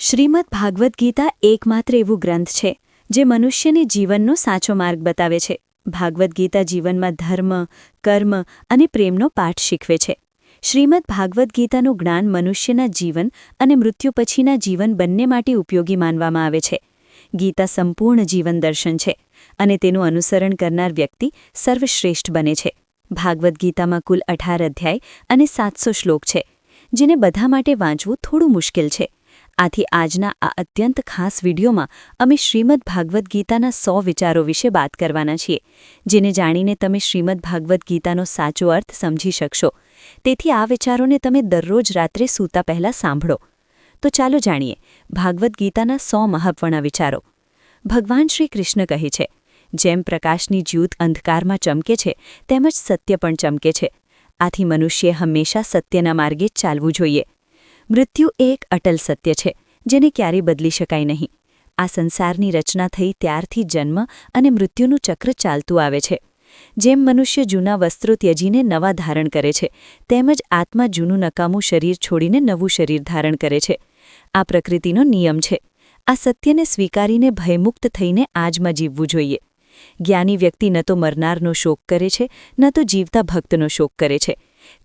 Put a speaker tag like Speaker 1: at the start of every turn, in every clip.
Speaker 1: શ્રીમદ ભાગવદ્ ગીતા એકમાત્ર એવું ગ્રંથ છે, જે મનુષ્યને જીવનનો સાચો માર્ગ બતાવે છે. ભાગવદ્ ગીતા જીવનમાં ધર્મ, કર્મ અને પ્રેમનો પાઠ શીખવે છે. શ્રીમદ ભાગવદ્ ગીતાનું જ્ઞાન મનુષ્યના જીવન અને મૃત્યુ પછીના જીવન બંને માટે ઉપયોગી માનવામાં આવે છે. ગીતા સંપૂર્ણ જીવન દર્શન છે અને તેનું અનુસરણ કરનાર વ્યક્તિ સર્વશ્રેષ્ઠ બને છે. ભાગવદ્ ગીતામાં કુલ અઢાર અધ્યાય અને સાતસો શ્લોક છે, જેને બધા માટે વાંચવું થોડું મુશ્કેલ છે. આથી આજના આ અત્યંત ખાસ વિડીયોમાં અમે શ્રીમદ ભાગવદ્ ગીતાના સો વિચારો વિશે વાત કરવાના છીએ, જેને જાણીને તમે શ્રીમદ ભાગવદ્ ગીતાનો સાચો અર્થ સમજી શકશો. તેથી આ વિચારોને તમે દરરોજ રાત્રે સૂતા પહેલાં સાંભળો. તો ચાલો જાણીએ, ભાગવદ્ ગીતાના સો મહત્વના વિચારો. ભગવાન શ્રી કૃષ્ણ કહે છે, જેમ પ્રકાશની જ્યૂત અંધકારમાં ચમકે છે, તેમજ સત્ય પણ ચમકે છે. આથી મનુષ્યે હંમેશા સત્યના માર્ગે ચાલવું જોઈએ. મૃત્યુ એ એક અટલ સત્ય છે, જેને ક્યારેય બદલી શકાય નહીં. આ સંસારની રચના થઈ ત્યારથી જન્મ અને મૃત્યુનું ચક્ર ચાલતું આવે છે. જેમ મનુષ્ય જૂના વસ્ત્રો ત્યજીને નવા ધારણ કરે છે, તેમજ આત્મા જૂનું નકામું શરીર છોડીને નવું શરીર ધારણ કરે છે. આ પ્રકૃતિનો નિયમ છે. આ સત્યને સ્વીકારીને ભયમુક્ત થઈને આજમાં જીવવું જોઈએ. જ્ઞાની વ્યક્તિ ન તો મરનારનો શોક કરે છે, ન તો જીવતા ભક્તનો શોક કરે છે.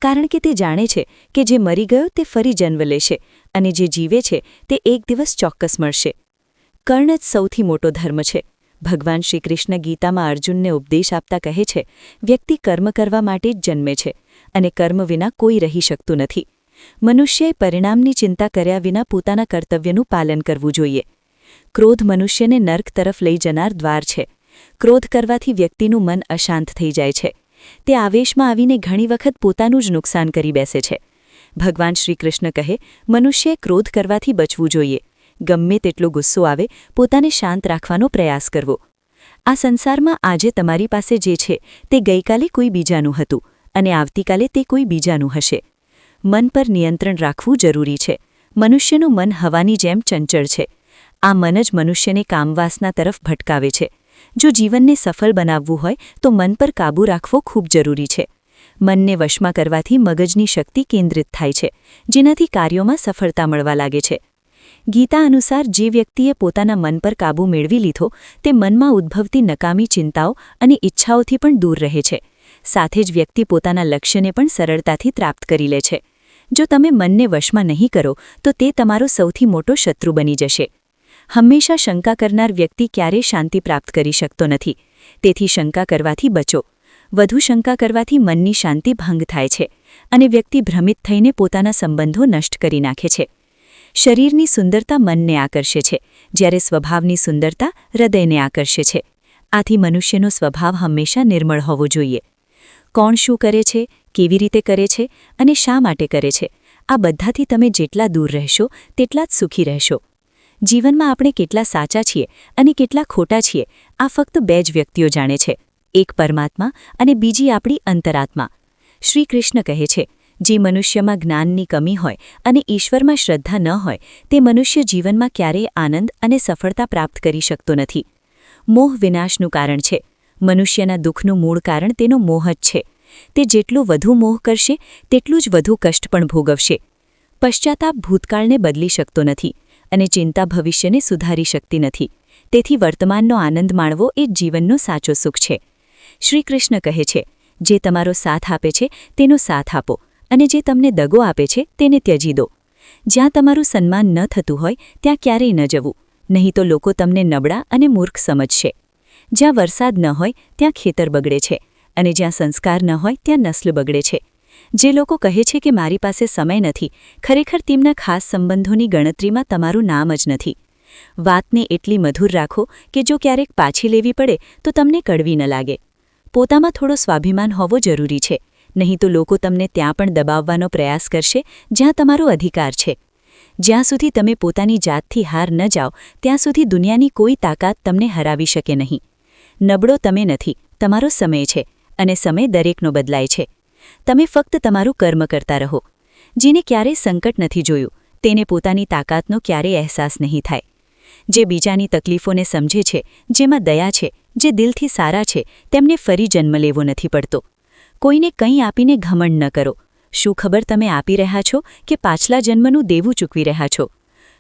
Speaker 1: કારણ કે તે જાણે છે કે જે મરી ગયો તે ફરી જન્મ લેશે અને જે જીવે છે તે એક દિવસ ચોક્કસ મળશે. કર્ણ જ સૌથી મોટો ધર્મ છે. ભગવાન શ્રીકૃષ્ણ ગીતામાં અર્જુનને ઉપદેશ આપતા કહે છે, વ્યક્તિ કર્મ કરવા માટે જ જન્મે છે અને કર્મ વિના કોઈ રહી શકતું નથી. મનુષ્યએ પરિણામની ચિંતા કર્યા વિના પોતાના કર્તવ્યનું પાલન કરવું જોઈએ. ક્રોધ મનુષ્યને નર્ક તરફ લઈ જનાર દ્વાર છે. ક્રોધ કરવાથી વ્યક્તિનું મન અશાંત થઈ જાય છે. તે આવેશમાં આવીને ઘણી વખત પોતાનું જ નુકસાન કરી બેસે છે. ભગવાન શ્રીકૃષ્ણ કહે મનુષ્યએ ક્રોધ કરવાથી બચવું જોઈએ. ગમે તેટલો ગુસ્સો આવે, પોતાને શાંત રાખવાનો પ્રયાસ કરવો. આ સંસારમાં આજે તમારી પાસે જે છે, તે ગઈકાલે કોઈ બીજાનું હતું, અને આવતીકાલે તે કોઈ બીજાનું હશે. મન પર નિયંત્રણ રાખવું જરૂરી છે. મનુષ્યનું મન હવાની જેમ ચંચળ છે. આ મન જ મનુષ્યને કામવાસના તરફ ભટકાવે છે. જો જીવનને સફળ બનાવવું હોય, તો મન પર કાબૂ રાખવો ખૂબ જરૂરી છે. મનને વશમાં કરવાથી મગજની શક્તિ કેન્દ્રિત થાય છે, જેનાથી કાર્યોમાં સફળતા મળવા લાગે છે. ગીતા અનુસાર જે વ્યક્તિએ પોતાના મન પર કાબૂ મેળવી લીધો, તે મનમાં ઉદ્ભવતી નકામી ચિંતાઓ અને ઈચ્છાઓથી પણ દૂર રહે છે. સાથે જ વ્યક્તિ પોતાના લક્ષ્યને પણ સરળતાથી પ્રાપ્ત કરી લે છે. જો તમે મનને વશમાં નહીં કરો, તો તે તમારો સૌથી મોટો શત્રુ બની જશે. હંમેશા શંકા કરનાર વ્યક્તિ ક્યારેય શાંતિ પ્રાપ્ત કરી શકતો નથી. તેથી શંકા કરવાથી બચો. વધુ શંકા કરવાથી મનની શાંતિ ભંગ થાય છે અને વ્યક્તિ ભ્રમિત થઈને પોતાના સંબંધો નષ્ટ કરી નાખે છે. શરીરની સુંદરતા મનને આકર્ષે છે, જ્યારે સ્વભાવની સુંદરતા હૃદયને આકર્ષે છે. આથી મનુષ્યનો સ્વભાવ હંમેશા નિર્મળ હોવો જોઈએ. કોણ શું કરે છે, કેવી રીતે કરે છે અને શા માટે કરે છે, આ બધાથી તમે જેટલા દૂર રહેશો, તેટલા જ સુખી રહેશો. જીવનમાં આપણે કેટલા સાચા છીએ અને કેટલા ખોટા છીએ, આ ફક્ત બે જ વ્યક્તિઓ જાણે છે. એક પરમાત્મા અને બીજી આપણી અંતરાત્મા. શ્રી કૃષ્ણ કહે છે, જે મનુષ્યમાં જ્ઞાનની કમી હોય અને ઈશ્વરમાં શ્રદ્ધા ન હોય, તે મનુષ્ય જીવનમાં ક્યારેય આનંદ અને સફળતા પ્રાપ્ત કરી શકતો નથી. મોહ વિનાશનું કારણ છે. મનુષ્યના દુઃખનું મૂળ કારણ તેનો મોહ જ છે. તે જેટલું વધુ મોહ કરશે, તેટલું જ વધુ કષ્ટ પણ ભોગવશે. પશ્ચાતાપ ભૂતકાળને બદલી શકતો નથી. અને ચિંતા ભવિષ્યને સુધારી શકતી નથી. તેથી વર્તમાનનો આનંદ માણવો એ જીવનનો સાચો સુખ છે. શ્રીકૃષ્ણ કહે છે, જે તમારો સાથ આપે છે, તેનો સાથ આપો, અને જે તમને દગો આપે છે, તેને ત્યજી દો. જ્યાં તમારું સન્માન ન થતું હોય, ત્યાં ક્યારેય ન જવું. નહીં તો લોકો તમને નબળા અને મૂર્ખ સમજશે. જ્યાં વરસાદ ન હોય, ત્યાં ખેતર બગડે છે, અને જ્યાં સંસ્કાર ન હોય, ત્યાં નસ્લ બગડે છે. જે લોકો કહે છે કે મારી પાસે સમય નથી, ખરેખર તેમના ખાસ સંબંધોની ગણતરીમાં તમારું નામ જ નથી. વાતને એટલી મધુર રાખો કે જો ક્યારેક પાછી લેવી પડે, તો તમને કડવી ન લાગે. પોતામાં થોડો સ્વાભિમાન હોવો જરૂરી છે. નહીં તો લોકો તમને ત્યાં પણ દબાવવાનો પ્રયાસ કરશે, જ્યાં તમારો અધિકાર છે. જ્યાં સુધી તમે પોતાની જાતથી હાર ન જાઓ, ત્યાં સુધી દુનિયાની કોઈ તાકાત તમને હરાવી શકે નહીં. નબળો તમે નથી, તમારો સમય છે, અને સમય દરેકનો બદલાય છે. તમે ફક્ત તમારું કર્મ કરતા રહો. જેને ક્યારેય સંકટ નથી જોયું, તેને પોતાની તાકાતનો ક્યારેય અહેસાસ નહીં થાય. જે બીજાની તકલીફોને સમજે છે, જેમાં દયા છે, જે દિલથી સારા છે, તેમને ફરી જન્મ લેવો નથી પડતો. કોઈને કંઈ આપીને ઘમંડ ન કરો. શું ખબર તમે આપી રહ્યા છો કે પાછલા જન્મનું દેવું ચૂકવી રહ્યા છો?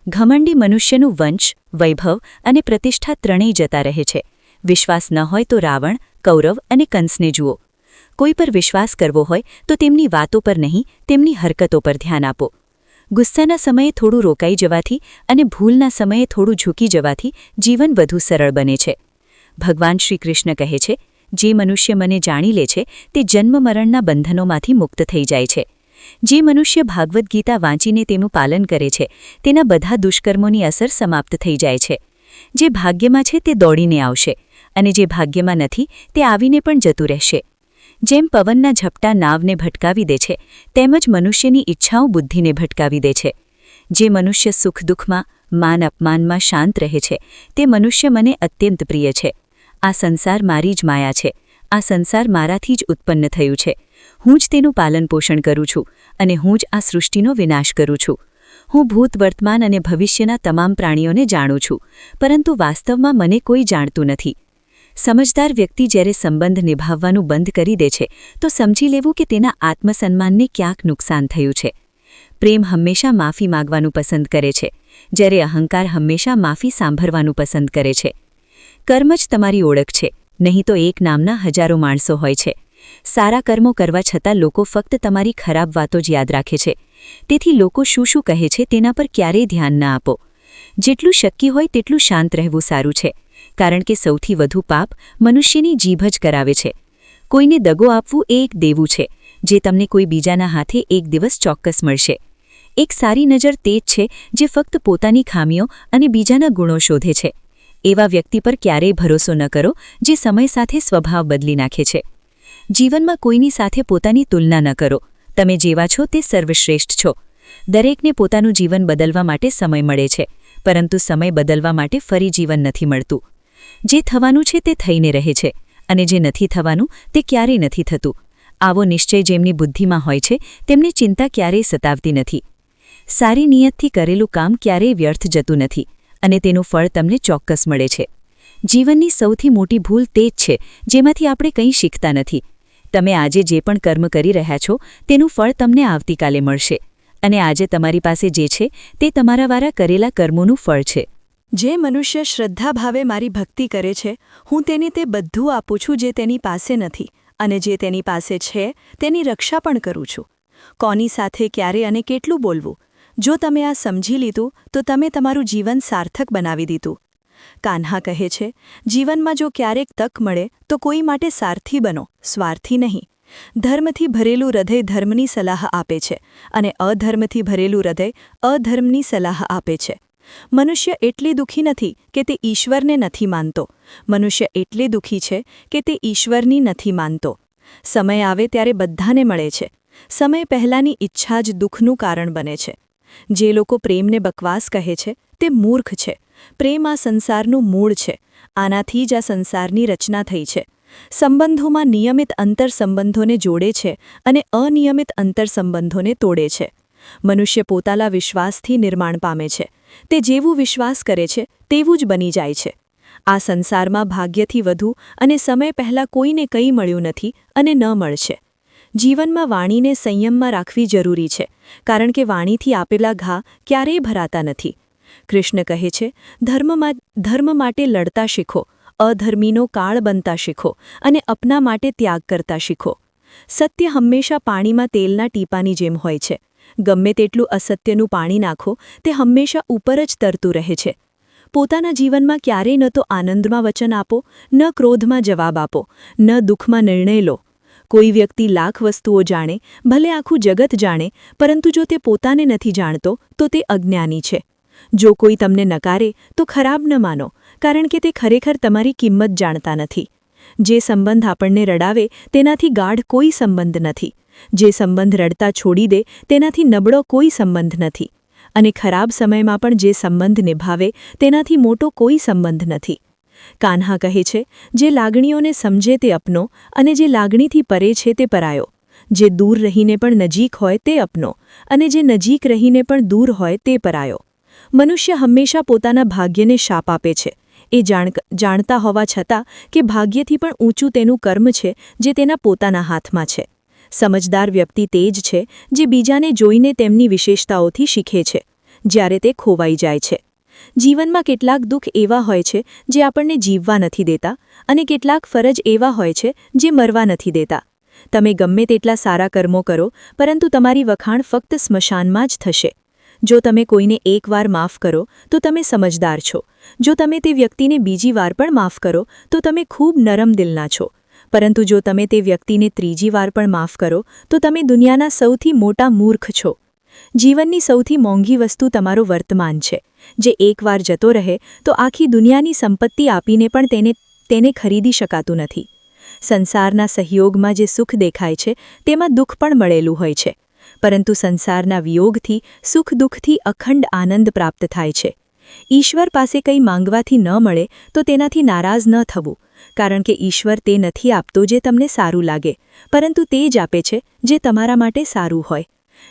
Speaker 1: ઘમંડી મનુષ્યનું વંશ, વૈભવ અને પ્રતિષ્ઠા ત્રણેય જતા રહે છે. વિશ્વાસ ન હોય તો રાવણ, કૌરવ અને કંસને જુઓ. કોઈ પર વિશ્વાસ કરવો હોય તો તેમની વાતો પર નહીં, તેમની હરકતો પર ધ્યાન આપો. ગુસ્સાના સમયે થોડું રોકાઈ જવાથી અને ભૂલના સમયે થોડું ઝૂકી જવાથી જીવન વધુ સરળ બને છે. ભગવાન શ્રી કૃષ્ણ કહે છે, જે મનુષ્ય મને જાણી લે છે, તે જન્મ મરણના બંધનોમાંથી મુક્ત થઈ જાય છે. જે મનુષ્ય ભાગવદ્ ગીતા વાંચીને તેનું પાલન કરે છે, તેના બધા દુષ્કર્મોની અસર સમાપ્ત થઈ જાય છે. જે ભાગ્યમાં છે તે દોડીને આવશે, અને જે ભાગ્યમાં નથી, તે આવીને પણ જતું રહેશે. જેમ પવનના ઝપટા નાવને ભટકાવી દે છે, તેમજ મનુષ્યની ઈચ્છાઓ બુદ્ધિને ભટકાવી દે છે. જે મનુષ્ય સુખ દુઃખમાં, માન અપમાનમાં શાંત રહે છે, તે મનુષ્ય મને અત્યંત પ્રિય છે. આ સંસાર મારી જ માયા છે. આ સંસાર મારાથી જ ઉત્પન્ન થયું છે. હું જ તેનું પાલન પોષણ કરું છું અને હું જ આ સૃષ્ટિનો વિનાશ કરું છું. હું ભૂત, વર્તમાન અને ભવિષ્યના તમામ પ્રાણીઓને જાણું છું, પરંતુ વાસ્તવમાં મને કોઈ જાણતું નથી. સમજદાર વ્યક્તિ જ્યારે સંબંધ નિભાવવાનું બંધ કરી દે છે, તો સમજી લેવું કે તેના આત્મસન્માનને ક્યાંક નુકસાન થયું છે. પ્રેમ હંમેશા માફી માગવાનું પસંદ કરે છે, જ્યારે અહંકાર હંમેશા માફી સાંભળવાનું પસંદ કરે છે. કર્મ જ તમારી ઓળખ છે, નહીં તો એક નામના હજારો માણસો હોય છે. સારા કર્મો કરવા છતાં લોકો ફક્ત તમારી ખરાબ વાતો જ યાદ રાખે છે. તેથી લોકો શું શું કહે છે તેના પર ક્યારેય ધ્યાન ન આપો. જેટલું શક્ય હોય તેટલું શાંત રહેવું સારું છે, કારણ કે સૌથી વધુ પાપ મનુષ્યની જીભ જ કરાવે છે. કોઈને દગો આપવું એ એક દેવું છે, જે તમને કોઈ બીજાના હાથે એક દિવસ ચોક્કસ મળશે. એક સારી નજર તે છે, જે ફક્ત પોતાની ખામીઓ અને બીજાના ગુણો શોધે છે. એવા વ્યક્તિ પર ક્યારેય ભરોસો ન કરો, જે સમય સાથે સ્વભાવ બદલી નાખે છે. જીવનમાં કોઈની સાથે પોતાની તુલના ન કરો. તમે જેવા છો તે સર્વશ્રેષ્ઠ છો. દરેકને પોતાનું જીવન બદલવા માટે સમય મળે છે. પરંતુ સમય બદલવા માટે ફરી જીવન નથી મળતું. જે થવાનું છે તે થઈને રહે છે, અને જે નથી થવાનું, તે ક્યારેય નથી થતું. આવો નિશ્ચય જેમની બુદ્ધિમાં હોય છે, તેમની ચિંતા ક્યારેય સતાવતી નથી. સારી નિયતથી કરેલું કામ ક્યારેય વ્યર્થ જતું નથી, અને તેનું ફળ તમને ચોક્કસ મળે છે. જીવનની સૌથી મોટી ભૂલ તે જ છે, જેમાંથી આપણે કંઈ શીખતા નથી. તમે આજે જે પણ કર્મ કરી રહ્યા છો, તેનું ફળ તમને આવતીકાલે મળશે. અને આજે તમારી પાસે જે છે તે તમારા વારા કરેલા કર્મોનું ફળ છે.
Speaker 2: જે મનુષ્ય શ્રદ્ધાભાવે મારી ભક્તિ કરે છે, હું તેને તે બધું આપું છું જે તેની પાસે નથી અને જે તેની પાસે છે, તેની રક્ષા પણ કરું છું. કોની સાથે ક્યારે અને કેટલું બોલવું? જો તમે આ સમજી લીધું, તો તમે તમારું જીવન સાર્થક બનાવી દીધું. કાન્હા કહે છે, જીવનમાં જો ક્યારેક તક મળે, તો કોઈ માટે સારથી બનો, સ્વાર્થી નહીં. ધર્મથી ભરેલું હૃદય ધર્મની સલાહ આપે છે અને અધર્મથી ભરેલું હૃદય અધર્મની સલાહ આપે છે. મનુષ્ય એટલી દુઃખી નથી કે તે ઈશ્વરને નથી માનતો. મનુષ્ય એટલે દુઃખી છે કે તે ઈશ્વરની નથી માનતો. સમય આવે ત્યારે બધાને મળે છે. સમય પહેલાંની ઈચ્છા જ દુઃખનું કારણ બને છે. જે લોકો પ્રેમને બકવાસ કહે છે, તે મૂર્ખ છે. પ્રેમ આ સંસારનું મૂળ છે. આનાથી જ આ સંસારની રચના થઈ છે. સંબંધોમાં નિયમિત અંતરસંબંધોને જોડે છે અને અનિયમિત અંતરસંબંધોને તોડે છે. મનુષ્ય પોતાના વિશ્વાસથી નિર્માણ પામે છે. તે જેવું વિશ્વાસ કરે છે, તેવું જ બની જાય છે. આ સંસારમાં ભાગ્યથી વધુ અને સમય પહેલાં કોઈને કંઈ મળ્યું નથી અને ન મળશે. જીવનમાં વાણીને સંયમમાં રાખવી જરૂરી છે, કારણ કે વાણીથી આપેલા ઘા ક્યારેય ભરાતા નથી. કૃષ્ણ કહે છે, ધર્મમાં, ધર્મ માટે લડતા શીખો અધર્મીનો કાળ બનતા શીખો અને અપના માટે ત્યાગ કરતા શીખો. સત્ય હંમેશા પાણીમાં તેલના ટીપાની જેમ હોય છે. ગમે તેટલું અસત્યનું પાણી નાખો, તે હંમેશા ઉપર જ તરતું રહે છે. પોતાના જીવનમાં ક્યારેય ન તો આનંદમાં વચન આપો, ન ક્રોધમાં જવાબ આપો, ન દુઃખમાં નિર્ણય લો. કોઈ વ્યક્તિ લાખ વસ્તુઓ જાણે, ભલે આખું જગત જાણે, પરંતુ જો તે પોતાને નથી જાણતો, તો તે અજ્ઞાની છે. જો કોઈ તમને નકારે, તો ખરાબ ન માનો. કારણ કે તે ખરેખર તમારી કિંમત જાણતા નથી. જે સંબંધ આપણને રડાવે, તેનાથી ગાઢ કોઈ સંબંધ નથી. જે સંબંધ રડતા છોડી દે, તેનાથી નબળો કોઈ સંબંધ નથી. અને ખરાબ સમયમાં પણ જે સંબંધ નિભાવે, તેનાથી મોટો કોઈ સંબંધ નથી. કાન્હા કહે છે, જે લાગણીઓને સમજે તે અપનો, અને જે લાગણીથી પરે છે તે પરાયો. જે દૂર રહીને પણ નજીક હોય તે અપનો, અને જે નજીક રહીને પણ દૂર હોય તે પરાયો. મનુષ્ય હંમેશા પોતાના ભાગ્યને શાપ આપે છે. એ જાણતા હોવા છતાં કે ભાગ્યથી પણ ઊંચું તેનું કર્મ છે જે તેના પોતાના હાથમાં છે. સમજદાર વ્યક્તિ તે જ છે જે બીજાને જોઈને તેમની વિશેષતાઓથી શીખે છે, જ્યારે તે ખોવાઈ જાય છે. જીવનમાં કેટલાક દુઃખ એવા હોય છે જે આપણને જીવવા નથી દેતા અને કેટલાક ફરજ એવા હોય છે જે મરવા નથી દેતા. તમે ગમે તેટલા સારા કર્મો કરો, પરંતુ તમારી વખાણ ફક્ત સ્મશાનમાં જ થશે. જો તમે કોઈને એકવાર માફ કરો, તો તમે સમજદાર છો. જો તમે તે વ્યક્તિને બીજી વાર પણ માફ કરો, તો તમે ખૂબ નરમ દિલના છો. પરંતુ જો તમે તે વ્યક્તિને ત્રીજી વાર પણ માફ કરો, તો તમે દુનિયાના સૌથી મોટા મૂર્ખ છો. જીવનની સૌથી મોંઘી વસ્તુ તમારો વર્તમાન છે. જે એકવાર જતો રહે, તો આખી દુનિયાની સંપત્તિ આપીને પણ તેને તેને ખરીદી શકાતું નથી. સંસારના સહયોગમાં જે સુખ દેખાય છે, તેમાં દુઃખ પણ મળેલું હોય છે. પરંતુ સંસારના વિયોગથી સુખ દુઃખથી અખંડ આનંદ પ્રાપ્ત થાય છે. ઈશ્વર પાસે કંઈ માંગવાથી ન મળે, તો તેનાથી નારાજ ન થવું, કારણ કે ઈશ્વર તે નથી આપતો જે તમને સારું લાગે, પરંતુ તે જ આપે છે જે તમારા માટે સારું હોય.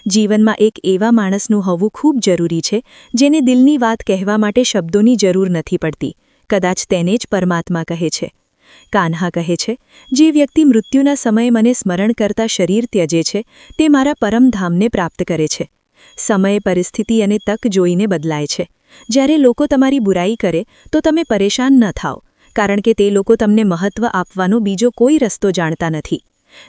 Speaker 2: જીવનમાં એક એવા માણસનું હોવું ખૂબ જરૂરી છે, જેને દિલની વાત કહેવા માટે શબ્દોની જરૂર નથી પડતી, કદાચ તેને જ પરમાત્મા કહે છે. કાન્હા કહે છે, જે વ્યક્તિ મૃત્યુના સમયે મને સ્મરણ કરતા શરીર ત્યજે છે, તે મારા પરમધામને પ્રાપ્ત કરે છે. સમય પરિસ્થિતિ અને તક જોઈને બદલાય છે. જ્યારે લોકો તમારી બુરાઈ કરે, તો તમે પરેશાન ન થાઓ, કારણ કે તે લોકો તમને મહત્વ આપવાનો બીજો કોઈ રસ્તો જાણતા નથી.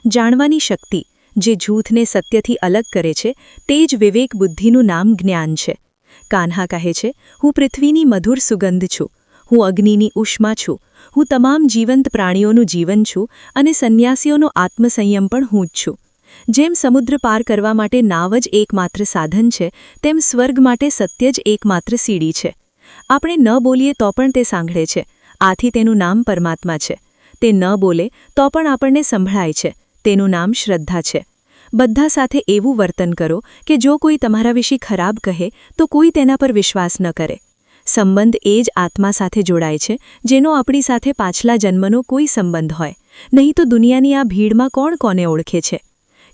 Speaker 2: જાણવાની શક્તિ, જે જૂથને સત્યથી અલગ કરે છે, તે જ વિવેક બુદ્ધિનું નામ જ્ઞાન છે. કાન્હા કહે છે, હું પૃથ્વીની મધુર સુગંધ છું. હું અગ્નિની ઉષ્મા છું. હું તમામ જીવંત પ્રાણીઓનું જીવન છું અને સંન્યાસીઓનો આત્મસંયમ પણ હું જ છું. જેમ સમુદ્ર પાર કરવા માટે નાવ જ એકમાત્ર સાધન છે, તેમ સ્વર્ગ માટે સત્ય જ એકમાત્ર સીડી છે. આપણે ન બોલીએ તો પણ તે સાંભળે છે. આથી તેનું નામ પરમાત્મા છે. તે ન બોલે તો પણ આપણને સંભળાય છે. તેનું નામ શ્રદ્ધા છે. બધા સાથે એવું વર્તન કરો કે જો કોઈ તમારા વિશે ખરાબ કહે તો કોઈ તેના પર વિશ્વાસ ન કરે. સંબંધ એ જ આત્મા સાથે જોડાય છે, જેનો આપણી સાથે પાછલા જન્મનો કોઈ સંબંધ હોય. નહીં તો દુનિયાની આ ભીડમાં કોણ કોને ઓળખે છે?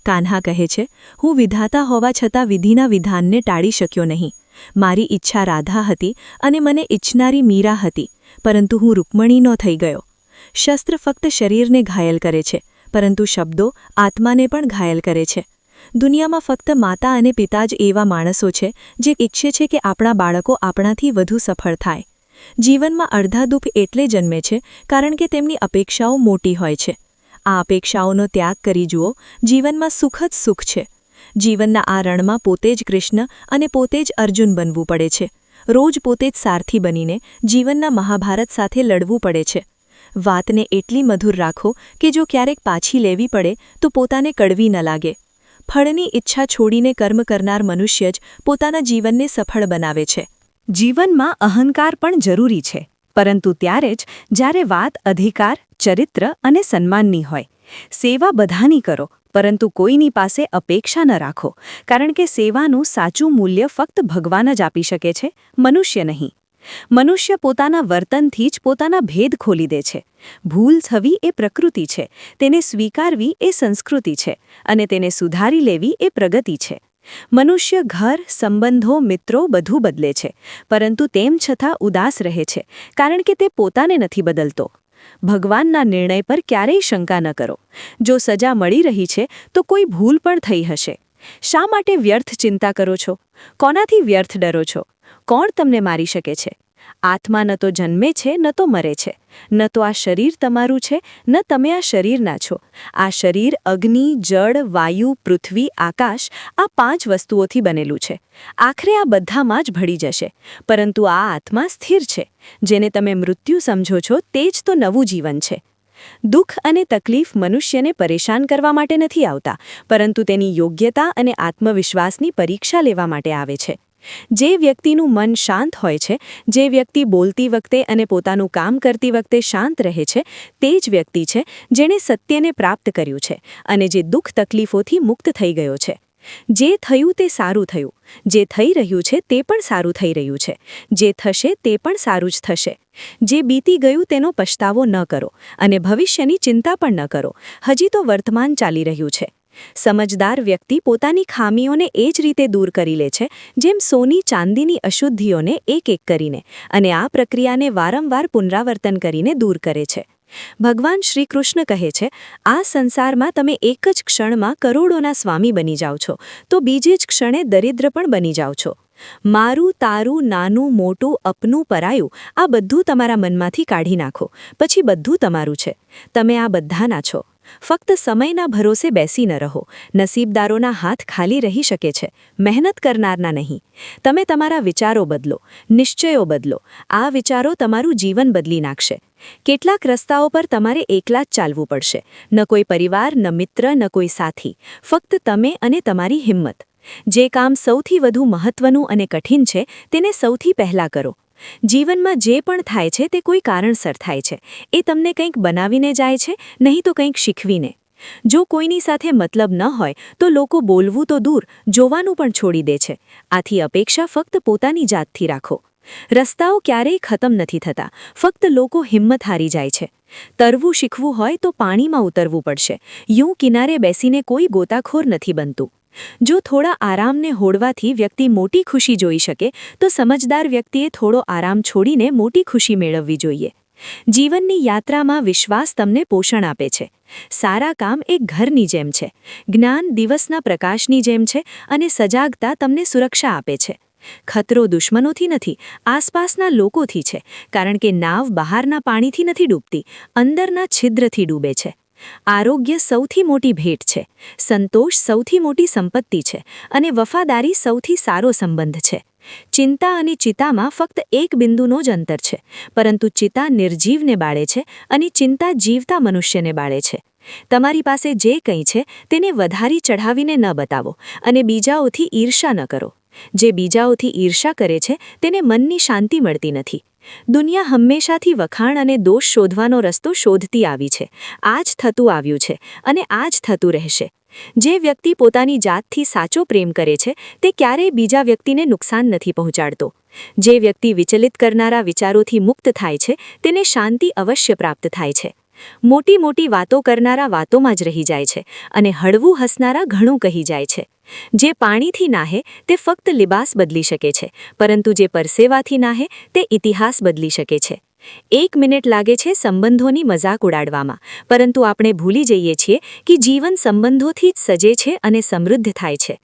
Speaker 2: કાન્હા કહે છે, હું વિધાતા હોવા છતાં વિધિના વિધાનને ટાળી શક્યો નહીં. મારી ઈચ્છા રાધા હતી અને મને ઈચ્છનારી મીરા હતી, પરંતુ હું રૂકમણીનો થઈ ગયો. શસ્ત્ર ફક્ત શરીરને ઘાયલ કરે છે, પરંતુ શબ્દો આત્માને પણ ઘાયલ કરે છે. દુનિયામાં ફક્ત માતા અને પિતા જ એવા માણસો છે, જે ઈચ્છે છે કે આપણા બાળકો આપણાથી વધુ સફળ થાય. જીવનમાં અડધા દુઃખ એટલે જન્મે છે, કારણ કે તેમની અપેક્ષાઓ મોટી હોય છે. આ અપેક્ષાઓનો ત્યાગ કરી જુઓ, જીવનમાં સુખ જ સુખ છે. જીવનના આ રણમાં પોતે જ કૃષ્ણ અને પોતે જ અર્જુન બનવું પડે છે. રોજ પોતે જ સારથી બનીને જીવનના મહાભારત સાથે લડવું પડે છે. વાતને એટલી મધુર રાખો કે જો ક્યારેક પાછી લેવી પડે, તો પોતાને કડવી ન લાગે. ફળની ઈચ્છા છોડીને કર્મ કરનાર મનુષ્ય જ પોતાના જીવનને સફળ બનાવે છે.
Speaker 1: જીવનમાં અહંકાર પણ જરૂરી છે. પરંતુ ત્યારે જ જ્યારે વાત અધિકાર, ચરિત્ર અને સન્માનની હોય, સેવા બધાની કરો, પરંતુ કોઈની પાસે અપેક્ષા ન રાખો, કારણ કે સેવાનું સાચું મૂલ્ય ફક્ત ભગવાન જ આપી શકે છે, મનુષ્ય નહીં. મનુષ્ય પોતાના વર્તનથી જ પોતાના ભેદ ખોલી દે છે. ભૂલ થવી એ પ્રકૃતિ છે. તેને સ્વીકારવી એ સંસ્કૃતિ છે અને તેને સુધારી લેવી એ પ્રગતિ છે. મનુષ્ય ઘર, સંબંધો, મિત્રો બધું બદલે છે, પરંતુ તેમ છતાં ઉદાસ રહે છે, કારણ કે તે પોતાને નથી બદલતો. ભગવાનના નિર્ણય પર ક્યારેય શંકા ન કરો. જો સજા મળી રહી છે, તો કોઈ ભૂલ પણ થઈ હશે. શા માટે વ્યર્થ ચિંતા કરો છો? કોનાથી વ્યર્થ ડરો છો? કોણ તમને મારી શકે છે? આત્મા ન તો જન્મે છે, ન તો મરે છે. ન તો આ શરીર તમારું છે, ન તમે આ શરીરના છો. આ શરીર, અગ્નિ, જળ, વાયુ, પૃથ્વી, આકાશ, આ પાંચ વસ્તુઓથી બનેલું છે. આખરે આ બધામાં જ ભળી જશે. પરંતુ આ આત્મા સ્થિર છે. જેને તમે મૃત્યુ સમજો છો, તે જ તો નવું જીવન છે. દુઃખ અને તકલીફ મનુષ્યને પરેશાન કરવા માટે નથી આવતા, પરંતુ તેની યોગ્યતા અને આત્મવિશ્વાસની પરીક્ષા લેવા માટે આવે છે. જે વ્યક્તિનું મન શાંત હોય છે, જે વ્યક્તિ બોલતી વખતે અને પોતાનું કામ કરતી વખતે શાંત રહે છે, તે જ વ્યક્તિ છે જેણે સત્યને પ્રાપ્ત કર્યું છે અને જે દુઃખ તકલીફોથી મુક્ત થઈ ગયો છે. જે થયું તે સારું થયું, જે થઈ રહ્યું છે તે પણ સારું થઈ રહ્યું છે, જે થશે તે પણ સારું જ થશે. જે બીતી ગયું તેનો પછતાવો ન કરો અને ભવિષ્યની ચિંતા પણ ન કરો. હજી તો વર્તમાન ચાલી રહ્યું છે. સમજદાર વ્યક્તિ પોતાની ખામીઓને એ જ રીતે દૂર કરી લે છે, જેમ સોની ચાંદીની અશુદ્ધિઓને એક એક કરીને અને આ પ્રક્રિયાને વારંવાર પુનરાવર્તન કરીને દૂર કરે છે. ભગવાન શ્રી કૃષ્ણ કહે છે, આ સંસારમાં તમે એક જ ક્ષણમાં કરોડોના સ્વામી બની જાઓ છો, તો બીજી જ ક્ષણે દરિદ્ર પણ બની જાઓ છો. મારું, તારું, નાનું, મોટું, અપનું, પરાયું, આ બધું તમારા મનમાંથી કાઢી નાખો, પછી બધું તમારું છે. તમે આ બધાના છો. ફક્ત સમયના ભરોસે બેસી ન રહો. નસીબદારોના હાથ ખાલી રહી શકે છે. મહેનત કરનારના નહીં. તમે તમારા વિચારો બદલો. નિશ્ચયો બદલો. આ વિચારો તમારું જીવન બદલી નાખશે. કેટલાક રસ્તાઓ પર તમારે એકલા જ ચાલવું પડશે. ન કોઈ પરિવાર, ન મિત્ર, ન કોઈ સાથી. ફક્ત તમે અને તમારી હિંમત. જે કામ સૌથી વધુ મહત્વનું અને કઠિન છે, તેને સૌથી પહેલાં કરો. જીવનમાં જે પણ થાય છે તે કોઈ કારણસર થાય છે. એ તમને કંઈક બનાવીને જાય છે, નહીં તો કંઈક શીખવીને. જો કોઈની સાથે મતલબ ન હોય, તો લોકો બોલવું તો દૂર, જોવાનું પણ છોડી દે છે. આથી અપેક્ષા ફક્ત પોતાની જાતથી રાખો. રસ્તાઓ ક્યારેય ખતમ નથી થતા. ફક્ત લોકો હિંમત હારી જાય છે. તરવું શીખવું હોય તો પાણીમાં ઉતરવું પડશે. યું કિનારે બેસીને કોઈ ગોતાખોર નથી બનતું. જો થોડા આરામને હોડવાથી વ્યક્તિ મોટી ખુશી જોઈ શકે, તો સમજદાર વ્યક્તિએ થોડો આરામ છોડીને મોટી ખુશી મેળવવી જોઈએ. જીવનની યાત્રામાં વિશ્વાસ તમને પોષણ આપે છે. સારા કામ એક ઘરની જેમ છે. જ્ઞાન દિવસના પ્રકાશની જેમ છે અને સજાગતા તમને સુરક્ષા આપે છે. ખતરો દુશ્મનોથી નથી, આસપાસના લોકોથી છે, કારણ કે નાવ બહારના પાણીથી નથી ડૂબતી, અંદરના છિદ્રથી ડૂબે છે. આરોગ્ય સૌથી મોટી ભેટ છે, સંતોષ સૌથી મોટી સંપત્તિ છે અને વફાદારી સૌથી સારો સંબંધ છે. ચિંતા અને ચિતામાં ફક્ત એક બિંદુનો જ અંતર છે, પરંતુ ચિતા નિર્જીવને બાળે છે અને ચિંતા જીવતા મનુષ્યને બાળે છે. તમારી પાસે જે કંઈ છે તેને વધારી ચઢાવીને ન બતાવો અને બીજાઓથી ઈર્ષા ન કરો. જે બીજાઓથી ઈર્ષા કરે છે તેને મનની શાંતિ મળતી નથી. દુનિયા હંમેશાથી વખાણ અને દોષ શોધવાનો રસ્તો શોધતી આવી છે. આ જ થતું આવ્યું છે અને આ જ થતું રહેશે. જે વ્યક્તિ પોતાની જાતથી સાચો પ્રેમ કરે છે, તે ક્યારેય બીજા વ્યક્તિને નુકસાન નથી પહોંચાડતો. જે વ્યક્તિ વિચલિત કરનારા વિચારોથી મુક્ત થાય છે, તેને શાંતિ અવશ્ય પ્રાપ્ત થાય છે. મોટી મોટી વાતો કરનારા વાતોમાં જ રહી જાય છે અને હળવું હસનારા ઘણું કહી જાય છે. જે પાણીથી નાહે તે ફક્ત લિબાસ બદલી શકે છે, પરંતુ જે પરસેવાથી નાહે તે ઇતિહાસ બદલી શકે છે. એક મિનિટ લાગે છે સંબંધોની મજાક ઉડાડવામાં, પરંતુ આપણે ભૂલી જઈએ છીએ કે જીવન સંબંધોથી જ સજે છે અને સમૃદ્ધ થાય છે.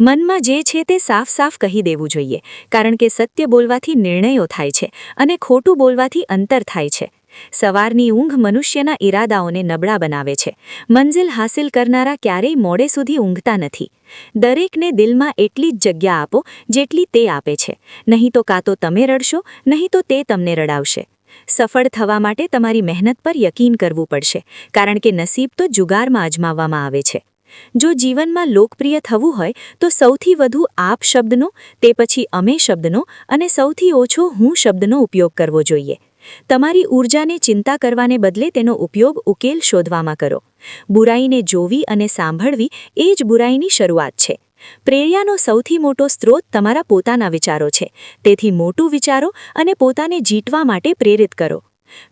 Speaker 1: મનમાં જે છે તે સાફ સાફ કહી દેવું જોઈએ, કારણ કે સત્ય બોલવાથી નિર્ણયો થાય છે અને ખોટું બોલવાથી અંતર થાય છે. સવારની ઊંઘ મનુષ્યના ઈરાદાઓને નબળા બનાવે છે. મંઝિલ હાસિલ કરનારા ક્યારેય મોડે સુધી ઊંઘતા નથી. દરેકને દિલમાં એટલી જ જગ્યા આપો, જેટલી તે આપે છે. નહીં તો કાં તો તમે રડશો, નહીં તો તે તમને રડાવશે. સફળ થવા માટે તમારી મહેનત પર યકીન કરવું પડશે, કારણ કે નસીબ તો જુગારમાં અજમાવવામાં આવે છે. જો જીવનમાં લોકપ્રિય થવું હોય, તો સૌથી વધુ આપ શબ્દનો, તે પછી અમે શબ્દનો અને સૌથી ઓછો હું શબ્દનો ઉપયોગ કરવો જોઈએ. તમારી ઊર્જાને ચિંતા કરવાને બદલે તેનો ઉપયોગ ઉકેલ શોધવામાં કરો. બુરાઈને જોવી અને સાંભળવી એ જ બુરાઈની શરૂઆત છે. પ્રેરણાનો સૌથી મોટો સ્ત્રોત તમારા પોતાના વિચારો છે. તેથી મોટું વિચારો અને પોતાને જીતવા માટે પ્રેરિત કરો.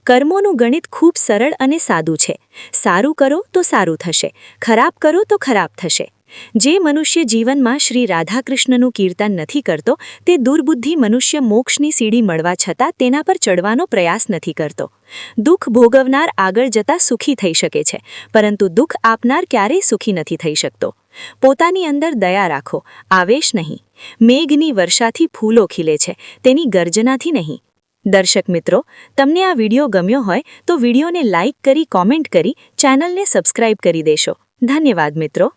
Speaker 1: કર્મોનું ગણિત ખૂબ સરળ અને સાદું છે. સારું કરો તો સારું થશે. ખરાબ કરો તો ખરાબ થશે. જે મનુષ્ય જીવનમાં શ્રી રાધાકૃષ્ણનું કીર્તન નથી કરતો, તે દુર્બુદ્ધિ મનુષ્ય મોક્ષની સીડી મળવા છતાં તેના પર ચડવાનો પ્રયાસ નથી કરતો. દુઃખ ભોગવનાર આગળ જતા સુખી થઈ શકે છે, પરંતુ દુઃખ આપનાર ક્યારેય સુખી નથી થઈ શકતો. પોતાની અંદર દયા રાખો, આવેશ નહીં. મેઘની વર્ષાથી ફૂલો ખીલે છે, તેની ગર્જનાથી નહીં. દર્શક મિત્રો, તમને આ વીડિયો ગમ્યો હોય તો વિડીયોને લાઇક કરી, કોમેન્ટ કરી, ચેનલને સબસ્ક્રાઇબ કરી દેશો. ધન્યવાદ મિત્રો.